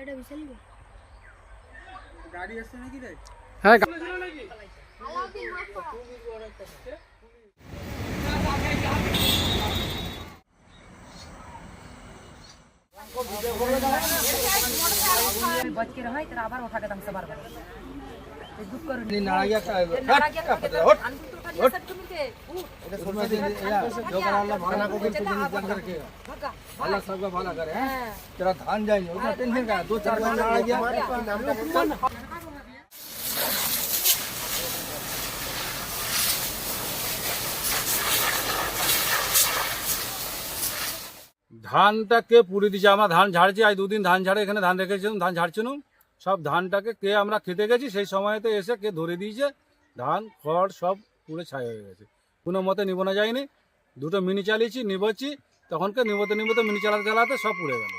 গাড়িটা বিশাল গাড়ি আসছে নাকি রে হ্যাঁ গা- बच के रहा तेरा आबार उठा के दम से बार बार ये दुख करो नी नारा गया का ये नारा गया तो के हट अंदर तो उठा दिया सब तुम के এটা সুরমা দিন या जो कर अल्लाह भाना को दिन तुझे निजान करके भगा अल्लाह सबका भला करे हैं हाँ। तेरा धान जाएंगे उतना टेंशन का है? दो चार बार नारा गया ধানটাকে পুড়ে দিয়েছে আমরা ধান ঝাড়ছি আজ দুদিন ধান ঝাড়ে এখানে ধান রেখেছিলাম ধান ঝাড়ছিলাম সব ধানটাকে কে আমরা খেতে গেছি সেই সময়তে এসে কে ধরে দিয়েছে ধান খড় সব পুড়ে ছাই হয়ে গেছে কোনো মতে নিবনা যায়নি দুটো মিনি চালিয়েছি নিবছি তখনকে নিবতে নিবতে মিনি চালাতে চালাতে সব পুড়ে গেল।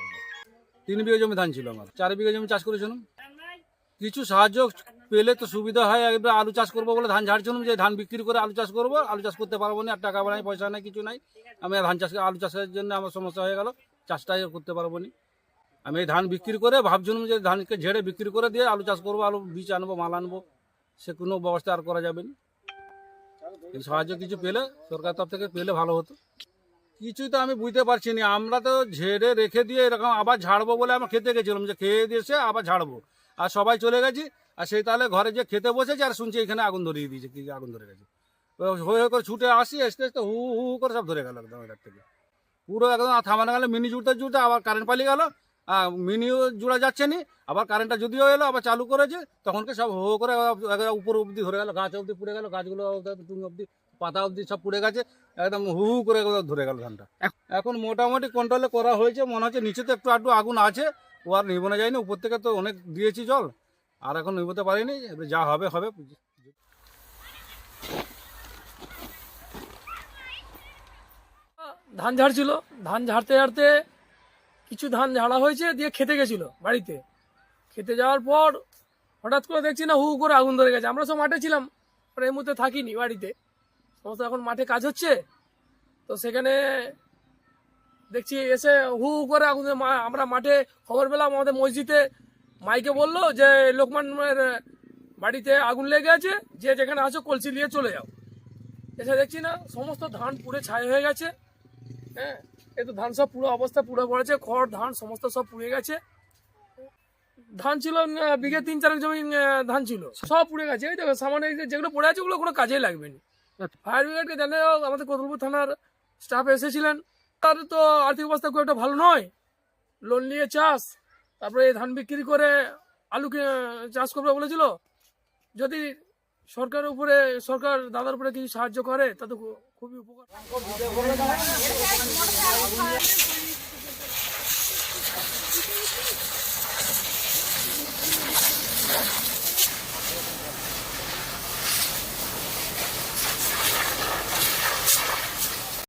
তিন বিঘা জমি ধান ছিল আমার। চার বিঘা জমি চাষ করেছিলাম। কিছু সাহায্য পেলে তো সুবিধা হয় এবার আলু চাষ করব বলে ধান ঝাড়ছিলাম, যে ধান বিক্রি করে আলু চাষ করব, আলু চাষ করতে পারব না, আর টাকা নাই, পয়সা নাই, কিছু নাই। আমি ধান চাষ, আলু চাষের জন্য আমার সমস্যা হয়ে গেল, চাষটাই করতে পারব না। আমি এই ধান বিক্রি করে ভাবছিলাম যে ধানকে ঝেড়ে বিক্রি করে দিয়ে আলু চাষ করব, আলু বীজ আনব, মাল আনব, সে কোনো ব্যবস্থা আর করা যাবে না। সাহায্য কিছু পেলে সরকার তরফ থেকে পেলে ভালো হতো। কিছুই তো আমি বুঝতে পারছি না। আমরা তো ঝেড়ে রেখে দিয়ে এরকম আবার ঝাড়বো বলে আমরা খেতে গেছিলাম। যে খেয়ে দিয়েছে আবার ঝাড়বো। আর সবাই চলে গেছি। আর সেই তাহলে ঘরে যে খেতে বসেছে আর শুনছি এখানে আগুন ধরিয়ে দিয়েছে, কি আগুন ধরে গেছে। হয়ে হয়ে করে ছুটে আসি আসতে আসতে হু হু করে সব ধরে গেল একদম এটার থেকে। পুরো একদম থামানো গেল, মিনি জুড়তে জুড়তে আবার কারেন্ট পালিয়ে গেল। মিনিও জুড়া যাচ্ছে নি, আবার কারেন্টটা যদিও এলো, আবার চালু করেছে তখনকে সব হো হো করে উপর অবধি ধরে গেল, গাছ অবধি পুড়ে গেল, গাছগুলো তুমি অবধি পাতা অবধি সব পুড়ে গেছে একদম হু হু করে ধরে গেল ধানটা। এখন মোটামুটি কন্ট্রোলে করা হয়েছে মনে হচ্ছে নিচে তো একটু আধটু আগুন আছে ও আর নিবনে যায়নি উপর থেকে তো অনেক দিয়েছি জল আর এখন নিবোতে পারিনি এবার যা হবে হবে। ধান ঝাড়ছিল ধান ঝাড়তে ঝাড়তে কিছু ধান ঝাড়া হয়েছে দিয়ে খেতে গেছিল বাড়িতে। খেতে যাওয়ার পর হঠাৎ করে দেখছি না হু হু করে আগুন ধরে গেছে। আমরা সব মাঠে ছিলাম এই মুহূর্তে থাকিনি বাড়িতে। সমস্ত এখন মাঠে কাজ হচ্ছে। তো সেখানে দেখছি এসে হু হু করে আমরা মাঠে খবর পেলাম, আমাদের মসজিদে মাইকে বলল যে লোকমানের বাড়িতে আগুন লেগে আছে, যে যেখানে আছো কলসি নিয়ে চলে যাও। এসে দেখছি না, সমস্ত ধান পুড়ে ছাই হয়ে গেছে। হ্যাঁ এই তো ধান সব পুরো অবস্থা পুরো পড়েছে, খড়, ধান সমস্ত সব পুড়ে গেছে। ধান ছিল বিঘে তিন চার জমি ধান ছিল, সব পুড়ে গেছে। এই দেখো, সামান্য যেগুলো পড়ে আছে, ওগুলো কোনো কাজেই লাগবে না। ফায়ার ব্রিগেডকে জানে আমাদের কতুলপুর থানার স্টাফ এসেছিলেন। তার তো আর্থিক অবস্থা খুব একটা ভালো নয়। লোন নিয়ে চাষ, তারপরে ধান বিক্রি করে আলু চাষ করবে বলেছিল। যদি সরকারের উপরে, সরকার দাদার উপরে কিছু সাহায্য করে, তাতে খুবই উপকার।